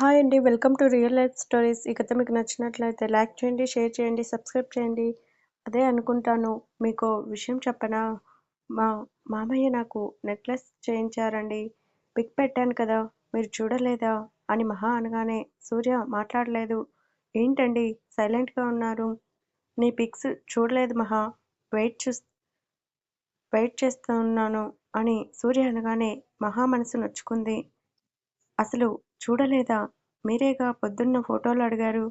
Hi అండి. Welcome to real life stories. ఈ కథ మీకు నచ్చినట్లయితే లైక్ చేయండి షేర్ చేయండి సబ్స్క్రైబ్ చేయండి. అదే అనుకుంటాను. మీకు విషయం చెప్పనా? మా మామయ్య నాకు నెక్లెస్ చేయించారండి. పిక్ పెట్టాను కదా మీరు చూడలేదా? అని మహా అనగానే సూర్య మాట్లాడలేదు. ఏంటండి? సైలెంట్గా ఉన్నారు. నీ పిక్స్ చూడలేదు మహా. వెయిట్ చూ వెయిట్ చేస్తున్నాను అని సూర్య అనగానే మహా మనసు నొచ్చుకుంది. అసలు చూడలేదా? మీరేగా పొద్దున్న ఫోటోలు అడిగారు?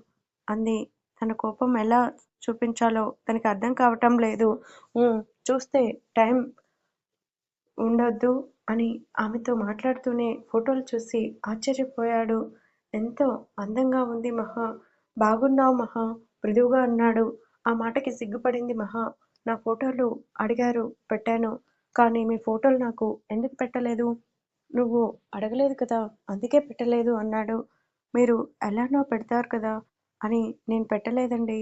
అంది. తన కోపం ఎలా చూపించాలో తనకి అర్థం కావటం లేదు. "ఊ, చూస్తే టైం ఉండొద్దు అని ఆమెతో మాట్లాడుతూనే ఫోటోలు చూసి ఆశ్చర్యపోయాడు. ఎంతో అందంగా ఉంది మహా. బాగున్నావు మహా. మృదువుగా అన్నాడు. ఆ మాటకి సిగ్గుపడింది మహా. నా ఫోటోలు అడిగారు. పెట్టాను. కానీ మీ ఫోటోలు నాకు ఎందుకు పెట్టలేదు? నువ్వు అడగలేదు కదా అందుకే పెట్టలేదు అన్నాడు. మీరు ఎలానో పెడతారు కదా అని నేను పెట్టలేదండి.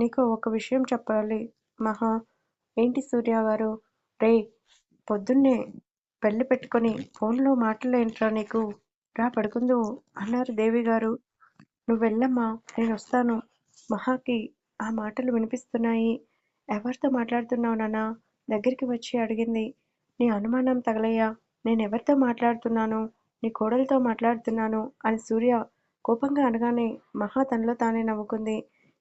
నీకు ఒక విషయం చెప్పాలి మహా. ఏంటి సూర్య గారు? రే పొద్దున్నే పెళ్ళి పెట్టుకొని ఫోన్లో మాటలేంట్రా నీకు? రా పడుకుందు అన్నారు దేవి గారు. నువ్వు వెళ్ళమ్మా నేను వస్తాను. మహాకి ఆ మాటలు వినిపిస్తున్నాయి. ఎవరితో మాట్లాడుతున్నావు నాన్న? దగ్గరికి వచ్చి అడిగింది. నీ అనుమానం తగలయ్యా. నేను ఎవరితో మాట్లాడుతున్నాను? నీ కోడలితో మాట్లాడుతున్నాను? అని సూర్య కోపంగా అనగానే మహా తనలో తానే నవ్వుకుంది.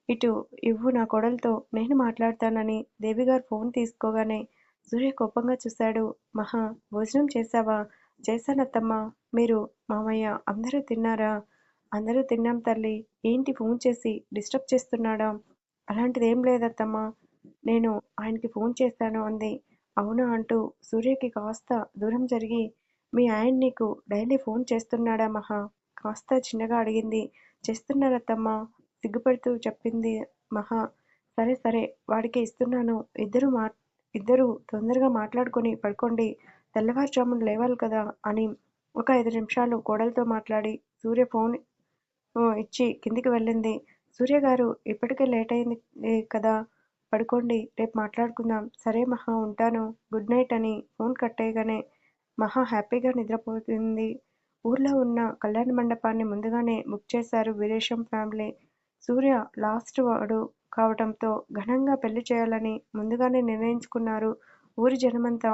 ఇటు ఇవ్వు నా కోడలతో నేను మాట్లాడతానని దేవిగారు ఫోన్ తీసుకోగానే సూర్య కోపంగా చూశాడు. మహా భోజనం చేశావా? చేశానత్తమ్మా మీరు మామయ్య అందరూ తిన్నారా? అందరూ తిన్నాం తల్లి. ఏంటి ఫోన్ చేసి డిస్టర్బ్ చేస్తున్నాడా? అలాంటిదేం లేదత్తమ్మా. నేను ఆయనకి ఫోన్ చేశాను అంది. అవునా అంటూ సూర్యకి కాస్త దూరం జరిగి మీ ఆయన నీకు డైలీ ఫోన్ చేస్తున్నాడా మహా? కాస్త చిన్నగా అడిగింది. చేస్తున్నారత్తమ్మా సిగ్గుపడుతూ చెప్పింది మహా. సరే సరే వాడికి ఇస్తున్నాను. ఇద్దరు మా ఇద్దరు తొందరగా మాట్లాడుకొని పడుకోండి. తెల్లవారుజామున లేవాలి కదా అని ఒక ఐదు నిమిషాలు కోడలతో మాట్లాడి సూర్య ఫోన్ ఇచ్చి కిందికి వెళ్ళింది. సూర్య గారు ఇప్పటికే లేట్ అయింది కదా? పడుకోండి రేపు మాట్లాడుకుందాం. సరే మహా ఉంటాను. గుడ్ నైట్ అని ఫోన్ కట్టేయగానే మహా హ్యాపీగా నిద్రపోతుంది. ఊర్లో ఉన్న కళ్యాణ మండపాన్ని ముందుగానే బుక్ చేశారు వీరేశం ఫ్యామిలీ. సూర్య లాస్ట్ వాడు కావటంతో ఘనంగా పెళ్ళి చేయాలని ముందుగానే నిర్ణయించుకున్నారు. ఊరి జనమంతా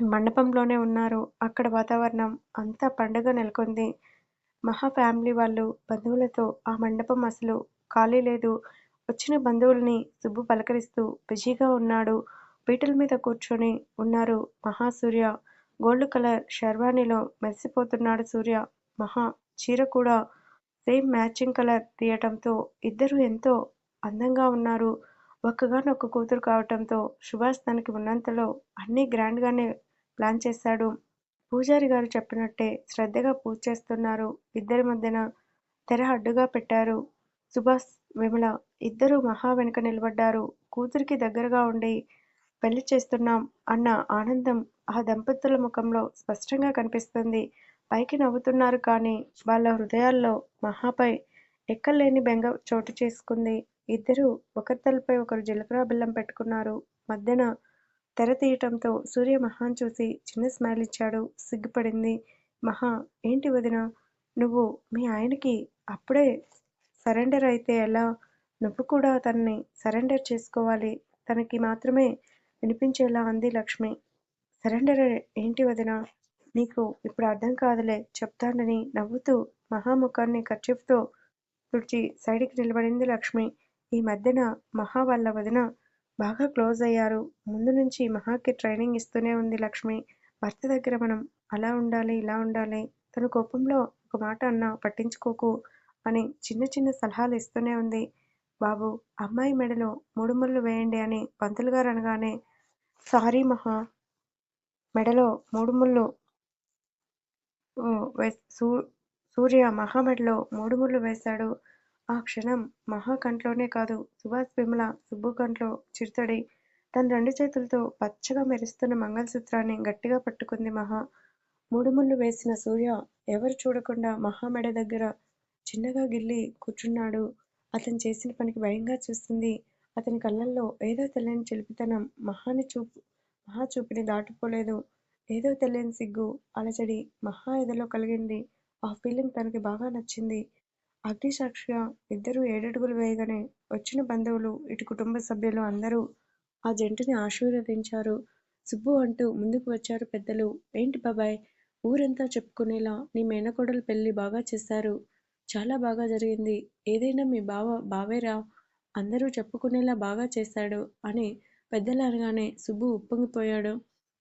మండపంలోనే ఉన్నారు. అక్కడ వాతావరణం అంతా పండగ నెలకొంది. మహా ఫ్యామిలీ వాళ్ళు బంధువులతో ఆ మండపం అసలు ఖాళీ లేదు. వచ్చిన బంధువుల్ని సుబ్బు పలకరిస్తూ బిజీగా ఉన్నాడు. పీటల మీద కూర్చొని ఉన్నారు మహా సూర్య గోల్డ్ కలర్ షర్వాణిలో మెరిసిపోతున్నాడు సూర్య. మహా చీర కూడా సేమ్ మ్యాచింగ్ కలర్ తీయటంతో ఇద్దరు ఎంతో అందంగా ఉన్నారు. ఒక్కగానొక్క కూతురు కావటంతో సుభాష్ తనకి ఉన్నంతలో అన్నీ గ్రాండ్గానే ప్లాన్ చేశాడు. పూజారి గారు చెప్పినట్టే శ్రద్ధగా పూజ చేస్తున్నారు. ఇద్దరి మధ్యన తెర అడ్డుగా పెట్టారు. సుభాష్ విమల ఇద్దరు మహా వెనుక నిలబడ్డారు. కూతురికి దగ్గరగా ఉండి పెళ్ళి చేస్తున్నాం అన్న ఆనందం ఆ దంపతుల ముఖంలో స్పష్టంగా కనిపిస్తుంది. పైకి నవ్వుతున్నారు కానీ వాళ్ళ హృదయాల్లో మహాపై ఎక్కలేని బెంగ చోటు చేసుకుంది. ఇద్దరు ఒకరి తలపై ఒకరు జీలకర్ర బెల్లం పెట్టుకున్నారు. మధ్యన తెర తీయటంతో సూర్య మహాన్ చూసి చిన్న స్మైల్ ఇచ్చాడు. సిగ్గుపడింది. మహా ఏంటి వదిన? నువ్వు మీ ఆయనకి అప్పుడే సరెండర్ అయితే ఎలా? నువ్వు కూడా తనని సరెండర్ చేసుకోవాలి. తనకి మాత్రమే వినిపించేలా అంది లక్ష్మి. సరెండర్ ఏంటి వదిన? నీకు ఇప్పుడు అర్థం కాదులే చెప్తానని నవ్వుతూ మహాముఖాన్ని కర్చీఫ్తో తుడిచి సైడ్కి నిలబడింది లక్ష్మి. ఈ మధ్యన మహా వాళ్ళ వదిన బాగా క్లోజ్ అయ్యారు. ముందు నుంచి మహాకి ట్రైనింగ్ ఇస్తూనే ఉంది లక్ష్మి. భర్త దగ్గర మనం అలా ఉండాలి ఇలా ఉండాలి. తన కోపంలో ఒక మాట అన్నా పట్టించుకోకు. అని చిన్న చిన్న సలహాలు ఇస్తూనే ఉంది. బాబు అమ్మాయి మెడలో మూడు ముళ్ళు వేయండి అని పంతులు గారు అనగానే సారీ మహా మెడలో మూడు ముళ్ళు సూ- సూర్య మహా మెడలో మూడు ముళ్ళు వేశాడు. ఆ క్షణం మహా కంట్లోనే కాదు సుభాష్ విమల సుబ్బు కంట్లో చిరుతడి. తన రెండు చేతులతో పచ్చగా మెరుస్తున్న మంగళసూత్రాన్ని గట్టిగా పట్టుకుంది మహా. మూడు ముళ్ళు వేసిన సూర్య ఎవరు చూడకుండా మహా మెడ దగ్గర చిన్నగా గిల్లి కూర్చున్నాడు అతను చేసిన పనికి భయంగా చూస్తుంది అతని కళ్ళల్లో ఏదో తెలియని చెలిపితనం మహాని చూపు మహా చూపుని దాటిపోలేదు ఏదో తెలియని సిగ్గు అలచడి మహా ఎదలో కలిగింది ఆ ఫీలింగ్ తనకి బాగా నచ్చింది. అగ్నిసాక్షిగా ఇద్దరూ ఏడడుగులు వేయగానే వచ్చిన బంధువులు, ఇటు కుటుంబ సభ్యులు అందరూ ఆ జంటని ఆశీర్వదించారు. సుబ్బు అంటూ ముందుకు వచ్చారు పెద్దలు. ఏంటి బాబాయ్! ఊరంతా చెప్పుకునేలా నీ మేనకోడలు పెళ్ళి బాగా చేశారు. చాలా బాగా జరిగింది. ఏదైనా మీ బావ బావేరా! అందరూ చెప్పుకునేలా బాగా చేశాడు అని పెద్దలు అనగానే సుబ్బు ఉప్పొంగిపోయాడు.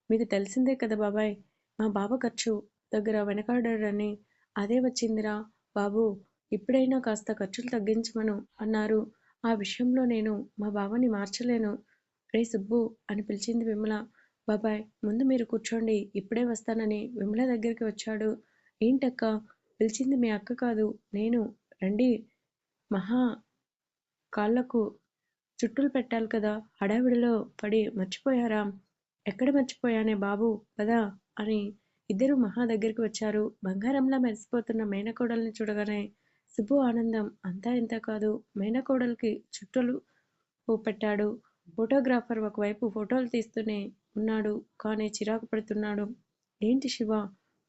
మీకు తెలిసిందే కదా బాబాయ్! మా బావ ఖర్చు దగ్గర వెనకాడాడని అదే వచ్చిందిరా బాబు ఇప్పుడైనా కాస్త ఖర్చులు తగ్గించమను అన్నారు. ఆ విషయంలో నేను మా బావని మార్చలేను. రే సుబ్బు అని పిలిచింది విమల. బాబాయ్! ముందు మీరు కూర్చోండి. ఇప్పుడే వస్తానని విమల దగ్గరికి వచ్చాడు. ఏంటక్కా! పిలిచింది మీ అక్క కాదు నేను. రండి మహా కాళ్ళకు చుట్టులు పెట్టాలి కదా! హడావిడిలో పడి మర్చిపోయారా? ఎక్కడ మర్చిపోయానే బాబు పదా అని ఇద్దరు మహా దగ్గరికి వచ్చారు. బంగారంలా మెరిసిపోతున్న మేనకోడల్ని చూడగానే సుబ్బు ఆనందం అంతా ఇంత కాదు. మేనకోడలికి చుట్టలు పెట్టాడు. ఫోటోగ్రాఫర్ ఒకవైపు ఫోటోలు తీస్తూనే ఉన్నాడు. కానీ చిరాకు పడుతున్నాడు. ఏంటి శివ!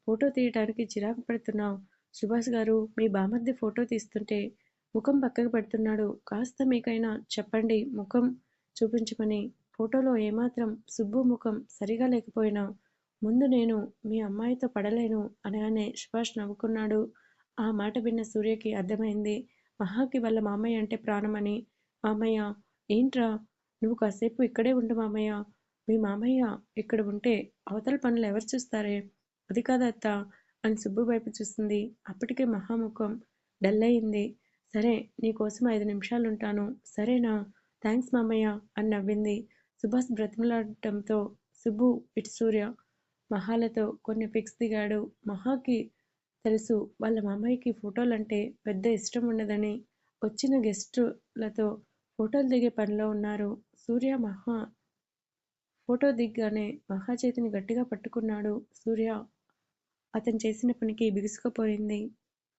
ఫోటో తీయటానికి చిరాకు పెడుతున్నావు సుభాష్ గారు మీ బామర్ది ఫోటో తీస్తుంటే ముఖం పక్కకు పెడుతున్నాడు. కాస్త మీకైనా చెప్పండి ముఖం చూపించమని. ఫోటోలో ఏమాత్రం సుబ్బు ముఖం సరిగా లేకపోయినా ముందు నేను మీ అమ్మాయితో పడలేను అనగానే సుభాష్ నవ్వుకున్నాడు. ఆ మాట విన్న సూర్యకి అర్థమైంది. మహాకి వాళ్ళ మామయ్య అంటే ప్రాణమని. మామయ్య! ఏంట్రా? నువ్వు కాసేపు ఇక్కడే ఉండు మామయ్య! మీ మామయ్య ఇక్కడ ఉంటే అవతల పనులు ఎవరు చూస్తారే? అది కాదత్తా అని సుబ్బు వైపు చూస్తుంది అప్పటికే మహాముఖం డల్ డల్లయింది. సరే నీకోసం ఐదు నిమిషాలుంటాను. సరేనా? థ్యాంక్స్ మామయ్య అని నవ్వింది. సుభాష్ బ్రతిమలాడటంతో సుబ్బు, ఇటు సూర్య, మహాలతో కొన్ని పిక్స్ దిగాడు. మహాకి తెలుసు వాళ్ళ మామయ్యకి ఫోటోలంటే పెద్ద ఇష్టం ఉండదని. వచ్చిన గెస్టులతో ఫోటోలు దిగే పనిలో ఉన్నారు. సూర్య మహా ఫోటో దిగ్గానే మహా చేతిని గట్టిగా పట్టుకున్నాడు. సూర్య అతను చేసిన పనికి బిగుసుకుపోయింది.